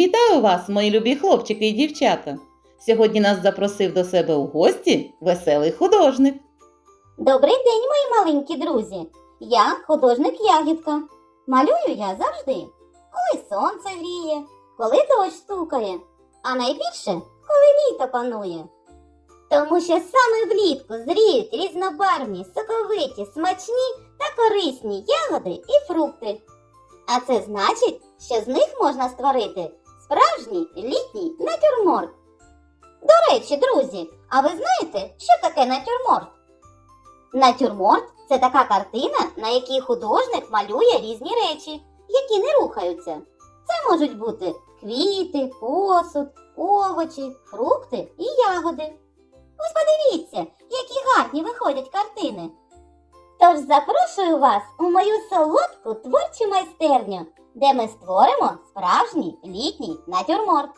Вітаю вас, мої любі хлопчики і дівчата! Сьогодні нас запросив до себе у гості веселий художник. Добрий день, мої маленькі друзі. Я художник Ягідка. Малюю я завжди, коли сонце гріє, коли дощ стукає, а найбільше, коли літо панує. Тому що саме влітку зріють різнобарвні, соковиті, смачні та корисні ягоди і фрукти. А це значить, що з них можна створити справжній літній натюрморт. До речі, друзі, а ви знаєте, що таке натюрморт? Натюрморт це така картина, на якій художник малює різні речі, які не рухаються. Це можуть бути квіти, посуд, овочі, фрукти і ягоди. Ось подивіться, які гарні виходять картини. Тож запрошую вас у мою солодку творчу майстерню, де ми створимо справжній літній натюрморт.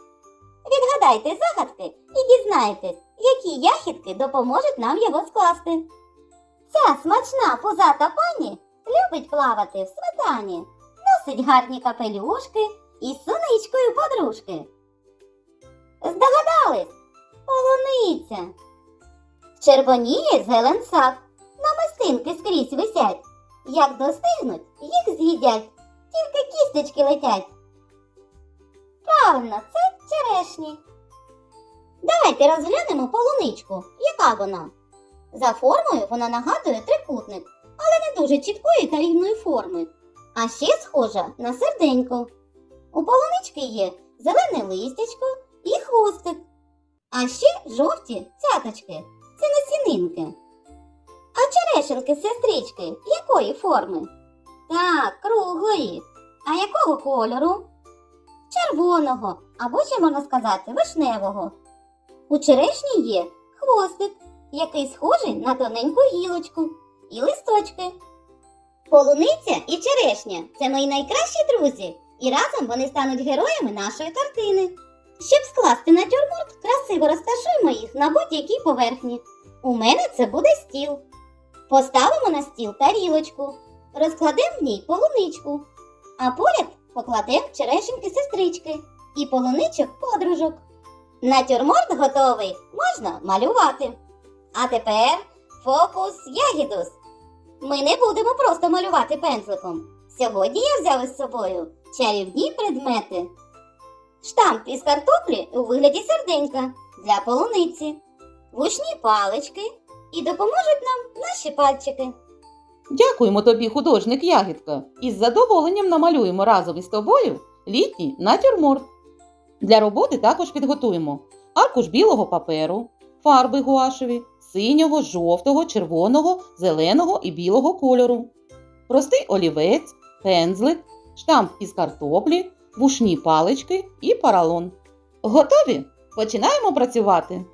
Відгадайте загадки і дізнаєтесь, які ягідки допоможуть нам його скласти. Ця смачна пузата пані любить плавати в сметані, носить гарні капелюшки і з соничкою подружки. Здогадались? Полуниця. Червоніє зелен сад, намистинки скрізь висять. Як достигнуть, їх з'їдять, тільки кісточки летять. Правильно, це черешні. Давайте розглянемо полуничку. Яка вона? За формою вона нагадує трикутник, але не дуже чіткої та рівної форми. А ще схожа на серденько. У полунички є зелене листячко і хвостик. А ще жовті цяточки це насінинки. А черешенки сестрички якої форми? Так, круглої. А якого кольору? Червоного, або ще можна сказати вишневого. У черешні є хвостик який схожий на тоненьку гілочку і листочки. Полуниця і черешня це мої найкращі друзі, і разом вони стануть героями нашої картини. Щоб скласти натюрморт, красиво розташуємо їх на будь-якій поверхні. У мене це буде стіл. Поставимо на стіл тарілочку, розкладемо в ній полуничку, а поряд покладемо черешеньки сестрички і полуничок подружок. Натюрморт готовий, можна малювати. А тепер фокус ягідус. Ми не будемо просто малювати пензликом. Сьогодні я взяв із собою чарівні предмети. Штамп із картоплі у вигляді серденька для полуниці, вушні палички і допоможуть нам наші пальчики. Дякуємо тобі, художник Ягідка, і з задоволенням намалюємо разом із тобою літній натюрморт. Для роботи також підготуємо аркуш білого паперу, фарби гуашеві, синього, жовтого, червоного, зеленого і білого кольору, простий олівець, пензлик, штамп із картоплі, вушні палички і паралон. Готові? Починаємо працювати.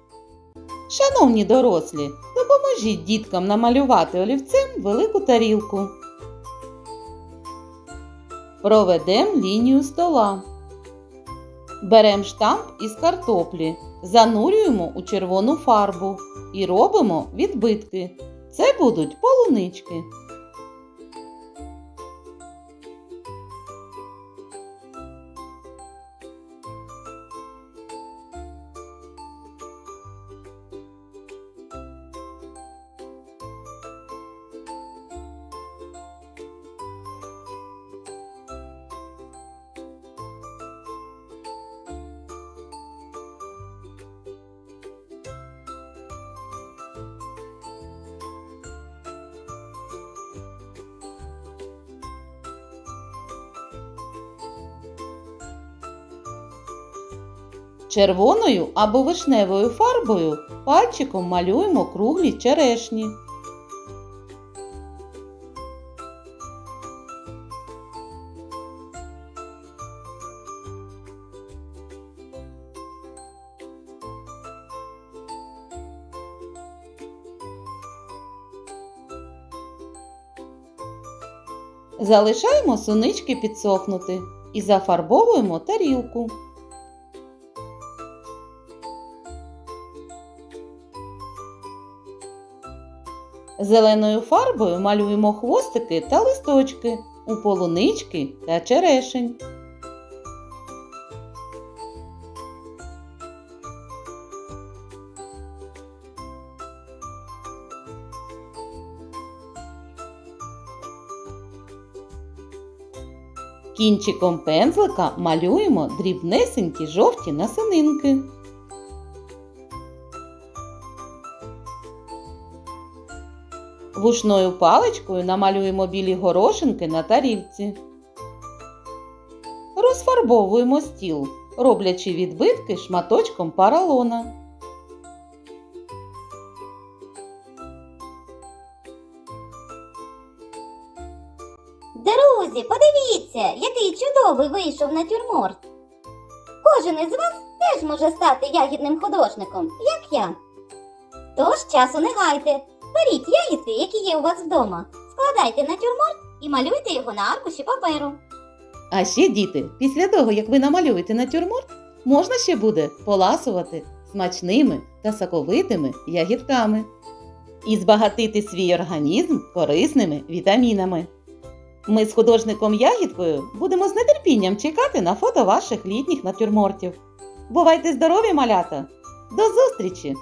Шановні дорослі, допоможіть діткам намалювати олівцем велику тарілку. Проведемо лінію стола. Беремо штамп із картоплі, занурюємо у червону фарбу і робимо відбитки. Це будуть полунички. Червоною або вишневою фарбою пальчиком малюємо круглі черешні. Залишаємо сунички підсохнути і зафарбовуємо тарілку. Зеленою фарбою малюємо хвостики та листочки у полунички та черешень. Кінчиком пензлика малюємо дрібнесенькі жовті насининки. Вушною паличкою намалюємо білі горошинки на тарілці. Розфарбовуємо стіл, роблячи відбитки шматочком паралона. Друзі, подивіться, який чудовий вийшов натюрморт. Кожен із вас теж може стати ягідним художником, як я. Тож часу не гайте. Беріть ягідки, які є у вас вдома, складайте натюрморт і малюйте його на аркуші паперу. А ще, діти, після того, як ви намалюєте натюрморт, можна ще буде поласувати смачними та соковитими ягідками і збагатити свій організм корисними вітамінами. Ми з художником Ягідкою будемо з нетерпінням чекати на фото ваших літніх натюрмортів. Бувайте здорові, малята! До зустрічі!